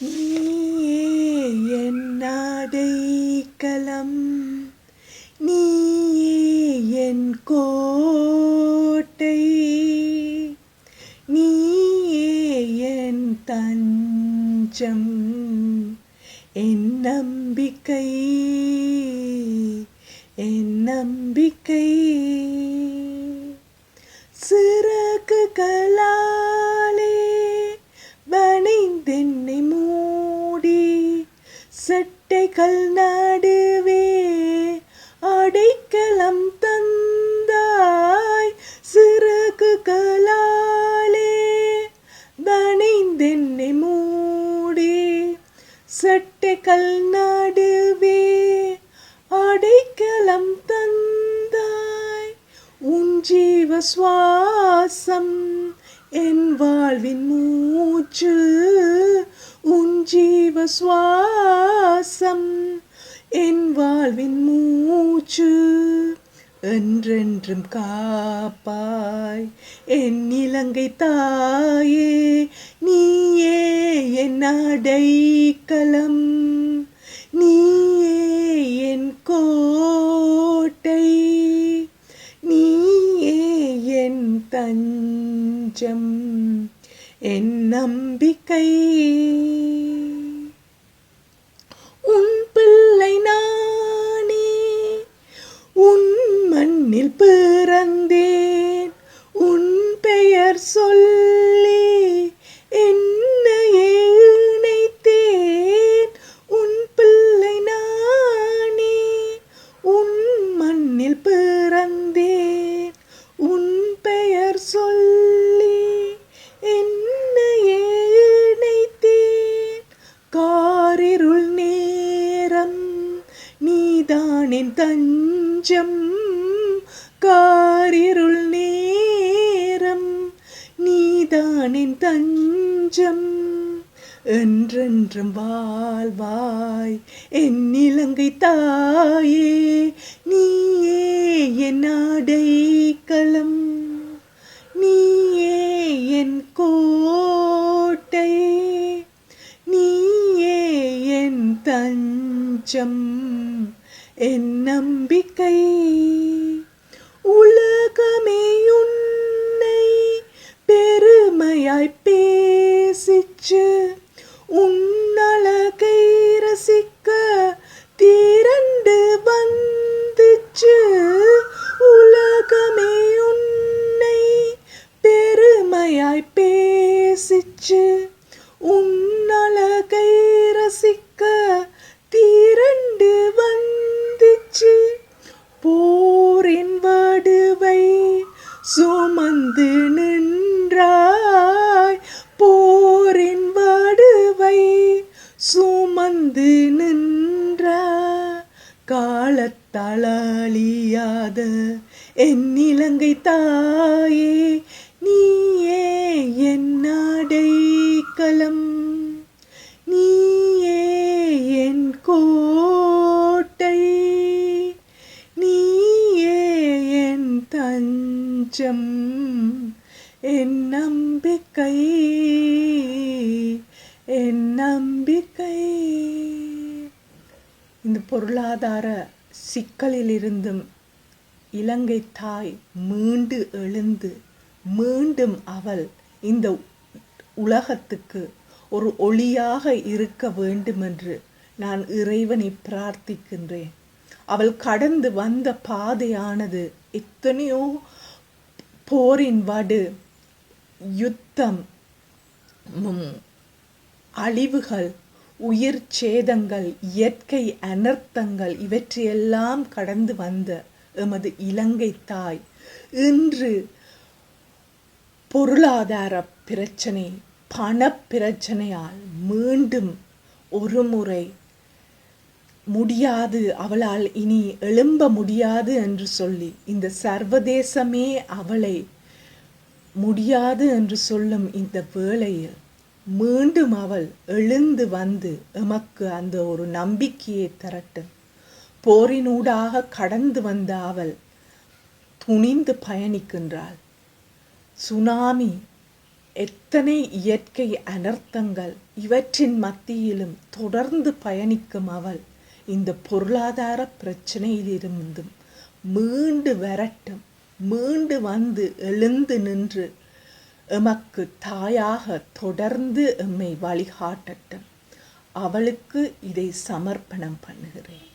நீயே என் அடைக்கலம். நீயே என் கோட்டை. நீயே என் தஞ்சம். என் நம்பிக்கை. என் நம்பிக்கை. சிறகுகளாலே செட்டைகள் நடுவே அடைக்கலம் தந்தாய். சிறகுகளாலே வணைந்தென்னை மூடி செட்டைகள் நடுவே அடைக்கலம் தந்தாய். உன் ஜீவ சுவாசம் என் வாழ்வின் மூச்சு ஜீவ சுவாசம் என் வாழ்வின் மூச்சு என்றென்றும் காப்பாய். என் இலங்கை தாயே நீயே என் அடைக்கலம். நீயே என் கோட்டை. நீயே என் தஞ்சம். என் நம்பிக்கை உன் பிள்ளை நானே உன் மண்ணில் பிறந்தேன் உன் பெயர் சொல்லி என்னையே இணைத்தேன். உன் பிள்ளை நானே உன் மண்ணில் பிறந்தேன். உன் பெயர் சொல்லி என்னையே இணைத்தேன். காரிருள் நேரம் நீதானின் தஞ்சம். கா நீதானின் தஞ்சம் என்றென்றும் வாழ்வாய். என் இலங்கை தாயே நீயே என் ஆடைக்களம் நீயே என் கோட்டை. நீயே என் தஞ்சம் என் நம்பிக்கை. நின்றாய் காலத்தளழியாத என் இலங்கை தாயே நீயே என் நாடை களம் நீயே என் கோட்டை. நீயே என் தஞ்சம். என் நம்பிக்கை என் நம்பிக்கை. இந்த பொருளாதார சிக்கலிலிருந்தும் இலங்கை தாய் மீண்டு எழுந்து மீண்டும் அவள் இந்த உலகத்துக்கு ஒரு ஒளியாக இருக்க வேண்டுமென்று நான் இறைவனை பிரார்த்திக்கின்றேன். அவள் கடந்து வந்த பாதையானது எத்தனையோ போரின் வடு யுத்தம் அழிவுகள் உயிர் சேதங்கள் இயற்கை அனர்த்தங்கள் இவற்றையெல்லாம் கடந்து வந்த எமது இலங்கை தாய். இன்று பொருளாதார பிரச்சனை பணப்பிரச்சனையால் மீண்டும் ஒரு முறை முடியாது. அவளால் இனி எழும்ப முடியாது என்று சொல்லி இந்த சர்வதேசமே அவளை முடியாது என்று சொல்லும் இந்த வேளையில் மீண்டும் அவள் எழுந்து வந்து எமக்கு அந்த ஒரு நம்பிக்கையை தரட்டும். போரினூடாக கடந்து வந்த அவள் துணிந்து பயணிக்கின்றாள். சுனாமி எத்தனை இயற்கை அனர்த்தங்கள் இவற்றின் மத்தியிலும் தொடர்ந்து பயணிக்கும் அவள் இந்த பொருளாதார பிரச்சனையிலிருந்தும் மீண்டு வரட்டும். மீண்டு வந்து எழுந்து நின்று எமக்கு தாயாக தொடர்ந்து எம்மை வழிகாட்டட்டும். அவளுக்கு இதை சமர்ப்பணம் பண்ணுகிறேன்.